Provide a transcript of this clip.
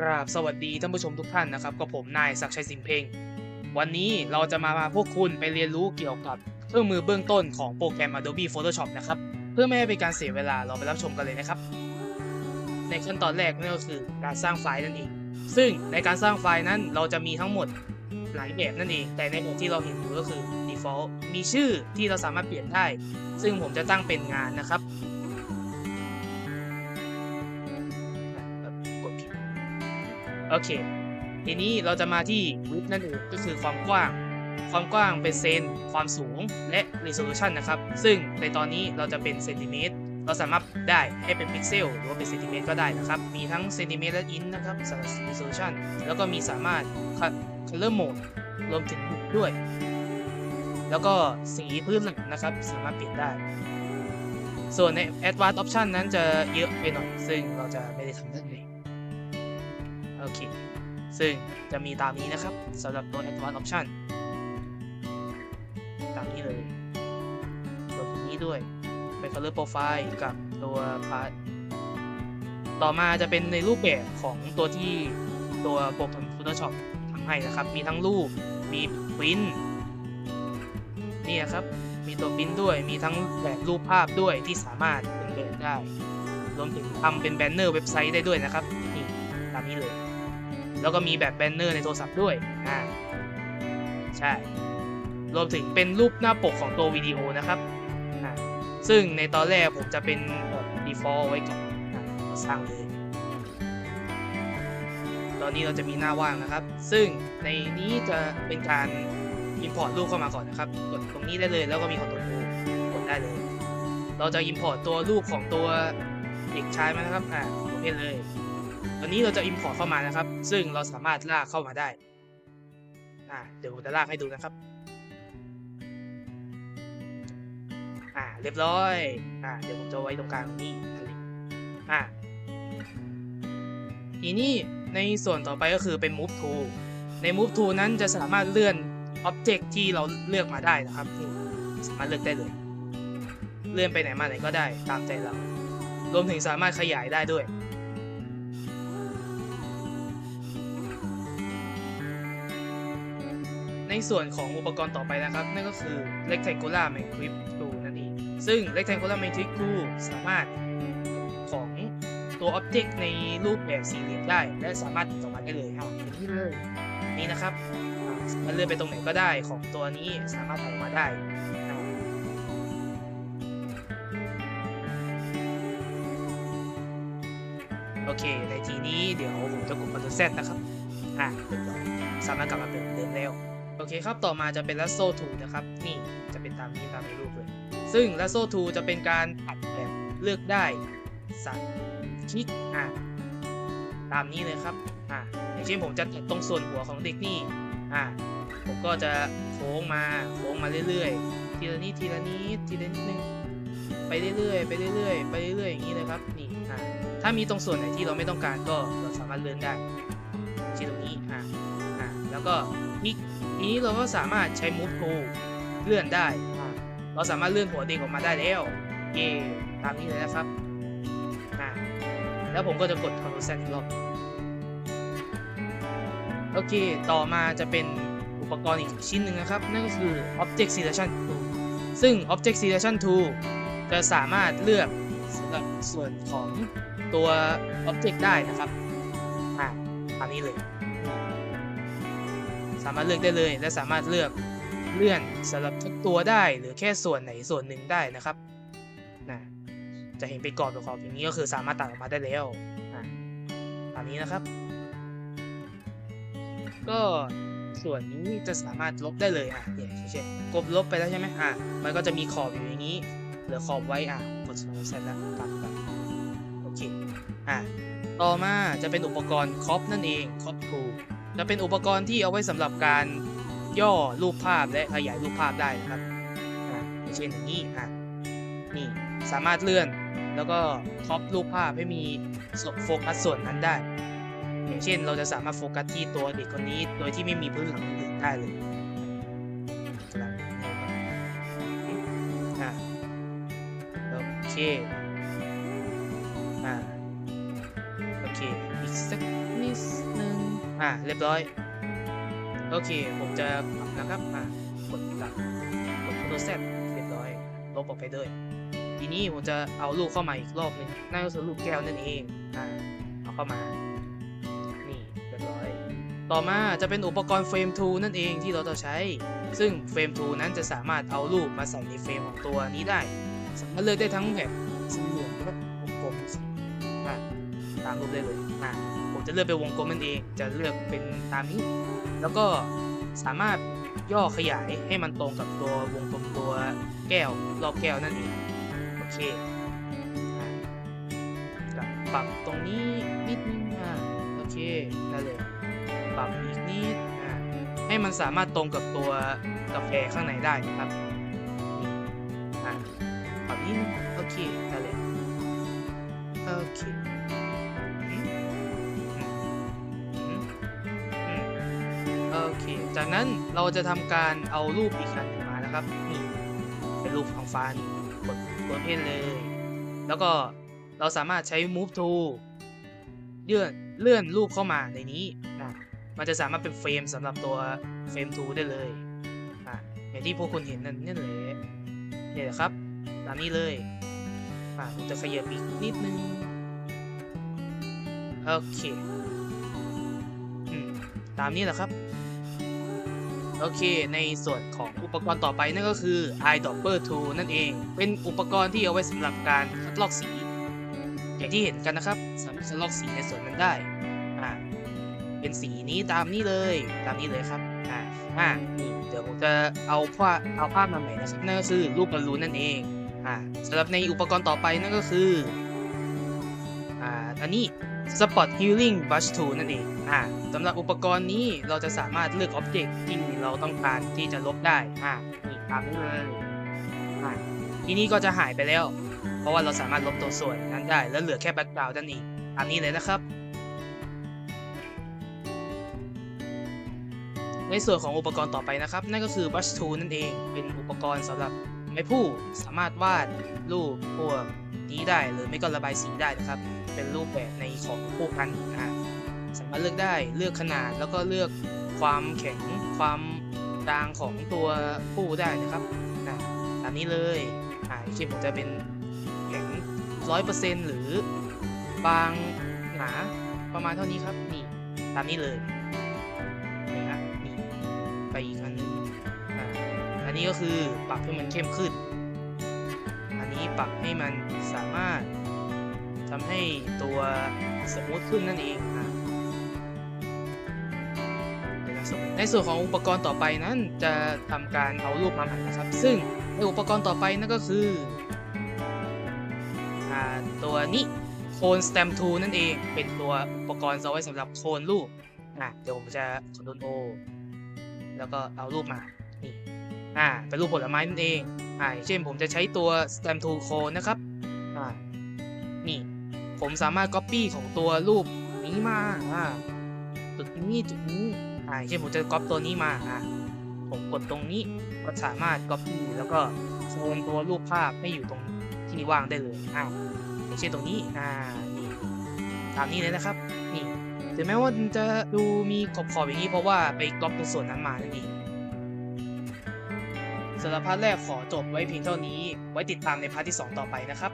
กราบสวัสดีท่านผู้ชมทุกท่านนะครับกับผมนายศักชัยสิงเพ่งวันนี้เราจะมาพาพวกคุณไปเรียนรู้เกี่ยวกับเครื่องมือเบื้องต้นของโปรแกรม Adobe Photoshop นะครับ เพื่อไม่ให้เป็นการเสียเวลาเราไปรับชมกันเลยนะครับ ในขั้นตอนแรกนั่นก็คือการสร้างไฟล์นั่นเอง ซึ่งในการสร้างไฟล์นั้นเราจะมีทั้งหมดหลายแบบนั่นเอง แต่ในแบบที่เราเห็นอยู่ก็คือ default มีชื่อที่เราสามารถเปลี่ยนได้ ซึ่งผมจะตั้งเป็นงานนะครับ โอเค ทีนี้เราจะมาที่วิดนั่นเองก็คือความกว้าง ความกว้างเป็นเซน ความสูงและ resolution นะครับ ซึ่งในตอนนี้เราจะเป็นเซนติเมตร เราสามารถได้ให้เป็นพิกเซลหรือว่าเป็นเซนติเมตรก็ได้นะครับ มีทั้งเซนติเมตรและอินนะครับสำหรับ resolution แล้วก็มีสามารถ color mode รวมถึงด้วย แล้วก็สีพื้นหลังนะครับ สามารถเปลี่ยนได้ ส่วนใน Advanced Option นั้นจะเยอะไปหน่อย ซึ่งเราจะไม่ได้ทำนั่นเอง โอเค ซึ่งจะมีตามนี้นะครับสำหรับตัว Advanced Option ตามนี้เลยตัวนี้ด้วย เป็น Color Profile กับตัว Part ต่อมาจะเป็นในรูปแบบของตัวที่ตัวโปรแกรม Photoshop ทำให้นะครับ มีทั้งรูป มีปริ้นนี่ครับ มีตัวปริ้นด้วย มีทั้งแบบรูปภาพด้วยที่สามารถเป็นแบบได้ รวมถึงทำเป็นแบนเนอร์เว็บไซต์ได้ด้วยนะครับ นี่ตามนี้เลย แล้วก็มีแบบแบนเนอร์ในโทรศัพท์ด้วยอ่าใช่ รวมถึงเป็นรูปหน้าปกของตัววิดีโอนะครับอ่าซึ่งในตอนแรกผมจะเป็นแบบ default ไว้ก่อนอ่าสร้างเลย ตอนนี้เราจะมีหน้าว่างนะครับ ซึ่งในนี้จะเป็นการ import รูปเข้ามาก่อนนะครับ กดตรงนี้ได้เลยแล้วก็มีคอนโทรลกดได้เลย เราจะ import ตัวรูปของตัวเด็กชายมานะครับ อ่าโอเคเลย ตอนนี้เราจะ import เข้ามานะครับ ซึ่งเราสามารถลากเข้ามาได้อ่าเดี๋ยวผมจะลากให้ดูนะครับอ่าเรียบร้อยอ่าเดี๋ยวผมจะไว้ตรงกลางตรงนี้อ่าทีนี้ในส่วนต่อไปก็คือเป็น move to ใน move to นั้นจะสามารถเลื่อน object ที่เราเลือกมาได้นะครับสามารถเลือกได้เลย เลื่อนไปไหนมาไหนก็ได้ตามใจเรา รวมถึงสามารถขยายได้ด้วย ส่วนของอุปกรณ์ต่อไปนะครับ นั่นก็คือ rectangular matrix tool นั่นเอง ซึ่ง rectangular matrix tool สามารถของตัว object ในรูปแบบสี่เหลี่ยมได้ และสามารถติดต่อมาได้เลยครับอย่างนี้เลยนี่นะครับอ่าสามารถเลื่อนไปตรงไหนก็ได้ของตัวนี้สามารถออกมาได้อ่าโอเค ในทีนี้เดี๋ยวผมจะกด Ctrl Z นะครับ อะเรียบร้อยสามารถกลับมาเป็นเหมือนเดิมแล้ว โอเคครับ ต่อมาจะเป็น lasso tool นะครับ นี่จะเป็นตามนี้ตามในรูปเลย ซึ่ง lasso tool จะเป็นการปัดแบบเลือกได้สั่นคลิกอะตามนี้เลยครับอะอย่างเช่นผมจะตัดตรงส่วนหัวของเด็กนี่อะผมก็จะโค้งมาโค้งมาเรื่อยๆ ทีละนิดทีละนิดทีละนิดนึงไปเรื่อยๆไปเรื่อยๆไปเรื่อยๆอย่างนี้เลยครับนี่อะถ้ามีตรงส่วนไหนที่เราไม่ต้องการก็เราสามารถเลื่อนได้ที่ตรงนี้อะอะ แล้วก็คลิกทีนี้เราก็สามารถใช้ move tool เลื่อนได้อะเราสามารถเลื่อนหัวเด็กออกมาได้แล้ว เย่ตามนี้เลยนะครับอะแล้วผมก็จะกด Ctrl Z อีกรอบโอเค ต่อมาจะเป็นอุปกรณ์อีกชิ้นหนึ่งนะครับ นั่นก็คือ Object Selection Tool ซึ่ง Object Selection Tool จะสามารถเลือกสำหรับส่วนของตัว Object ได้นะครับอ่าตามนี้เลย สามารถเลือกได้เลยและสามารถเลือกเลื่อนสำหรับทุกตัวได้หรือแค่ส่วนไหนส่วนหนึ่งได้นะครับนะจะเห็นเป็นกรอบป็นขอบอย่างนี้ก็คือสามารถตัดออกมาได้แล้วอ่าตามนี้นะครับ ก็ส่วนนี้จะสามารถลบได้เลยอะเนี่ยเช่นกบลบไปแล้วใช่ไหมอะมันก็จะมีขอบอยู่อย่างนี้เหลือขอบไว้อะกดสโลเซตแล้วตัดแบบโอเคอะต่อมาจะเป็นอุปกรณ์ครอปนั่นเองครอปทู จะเป็นอุปกรณ์ที่เอาไว้สำหรับการย่อรูปภาพและขยายรูปภาพได้นะครับอย่างเช่นอย่างนี้อะนี่สามารถเลื่อนแล้วก็ครอปรูปภาพให้มีโฟกัสส่วนนั้นได้ อย่างเช่นเราจะสามารถโฟกัสที่ตัวเด็กคนนี้โดยที่ไม่มีพื้นหลังอื่นได้เลยโอเคอ่าโอเค อ่าเรียบร้อย โอเค ผมจะปรับนะครับอ่ากดตัดกด Ctrl Z เรียบร้อย ลบออกไปเลยทีนี้ผมจะเอาลูกเข้ามาอีกรอบหนึงนั่นก็คือลูกแก้วนั่นเองอ่าเอาเข้ามา นี่เรียบร้อย ต่อมาจะเป็นอุปกรณ์เฟรม2นั่นเองที่เราจะใช้ ซึ่งเฟรม2นั้นจะสามารถเอารูปมาใส่ในเฟรมของตัวนี้ได้สามารถเลือกได้ทั้งแบบสีเหลืองแล้วก็กลมสีอะตามรูปได้เลยอะ ผมจะเลือกเป็นวงกลมนั่นเอง จะเลือกเป็นตามนี้ แล้วก็สามารถย่อขยายให้มันตรงกับตัววงกลมตัวแก้วรอบแก้วนั่นเองโอเคอะก็ปรับตรงนี้นิดนึงอะโอเคได้เลยปรับอีกนิดอะให้มันสามารถตรงกับตัวกาแฟข้างในได้นะครับอะปรับนิดนึงโอเคได้เลยโอเค เค จากนั้นเราจะทำการเอารูปอีกอันหนึ่งมานะครับ นี่เป็นรูปของฟ้านี่กดกดเพนเลย แล้วก็เราสามารถใช้ move to เลื่อนเลื่อนรูปเข้ามาในนี้นะมันจะสามารถเป็นเฟรมสำหรับตัวเฟรม 2 ได้เลยอะอย่างที่พวกคุณเห็นนั่นนี่เลยเนี่ยแหละครับตามนี้เลยอะผมจะขยับอีกนิดนึงโอเคอืมตามนี้แหละครับ โอเค ในส่วนของอุปกรณ์ต่อไปนั่นก็คือ eyedropper tool นั่นเอง เป็นอุปกรณ์ที่เอาไว้สำหรับการคัดลอกสี อย่างที่เห็นกันนะครับสามารถคัดลอกสีในส่วนนั้นได้อ่าเป็นสีนี้ตามนี้เลยตามนี้เลยครับอ่าอ่านี่เดี๋ยวผมจะเอาภาพเอาภาพมาใหม่นะครับนั่นก็คือรูปบอลลูนนั่นเองอ่าสำหรับในอุปกรณ์ต่อไปนั่นก็คืออ่าอันนี้ Spot Healing Brush Tool นั่นเองอ่าสำหรับอุปกรณ์นี้เราจะสามารถเลือก Object ที่เราต้องการที่จะลบได้อ่านี่ตามนี้เลยอ่าทีนี้ก็จะหายไปแล้ว เพราะว่าเราสามารถลบตัวส่วนนั้นได้ แล้วเหลือแค่ Background นั่นเองตามนี้เลยนะครับ ในส่วนของอุปกรณ์ต่อไปนะครับ นั่นก็คือ brush tool นั่นเอง เป็นอุปกรณ์สำหรับไม้ผู้สามารถวาดรูปพวก นี้ได้ หรือไม่ก็ระบายสีได้นะครับ เป็นรูปแบบในของผู้พันอ่าสามารถเลือกได้เลือกขนาดแล้วก็เลือกความแข็งความจางของตัวผู้ได้นะครับอ่าตามนี้เลยอ่าอย่างเช่นผมจะเป็นแข็งร้อยเปอร์เซ็นต์หรือบางหนาประมาณเท่านี้ครับนี่ตามนี้เลยนี่ฮะนี่ไปอีกอันนึงอันนี้ก็คือปรับให้มันเข้มขึ้น ปรับให้มันสามารถทำให้ตัวสมูทขึ้นนั่นเองนะในส่วนของอุปกรณ์ต่อไปนั้นจะทำการเอารูปมาใหม่นะครับ ซึ่งในอุปกรณ์ต่อไปนั่นก็คืออตัวนี้โคนส t ตม p tool นั่นเองเป็นตัวอุปกรณ์เอาไว้สำหรับโคนรูปอะเดี๋ยวผมจะ Ctrl O แล้วก็เอารูปมานี่ อ่าเป็นรูปผลไม้นั่นเองอ่าเช่นผมจะใช้ตัว Stamp Tool Clone นะครับอ่านี่ ผมสามารถ Copy ของตัวรูปนี้มาอ่าจุดนี้จุดนี้อ่าเช่นผมจะ Copy ตัวนี้มาอ่าผมกดตรงนี้ก็สามารถ Copy แล้วก็โซนตัวรูปภาพให้อยู่ตรงที่ว่างได้เลยอ่าอย่างเช่นตรงนี้อ่านี่ตามนี้เลยนะครับ นี่ถึงแม้ว่าจะดูมีขอบขอบๆอย่างนี้เพราะว่าไปก๊อปตรงส่วนนั้นมานั่นเอง สำหรับพาร์ทแรกขอจบไว้เพียงเท่านี้ ไว้ติดตามในพาร์ทที่ 2 ต่อไปนะครับ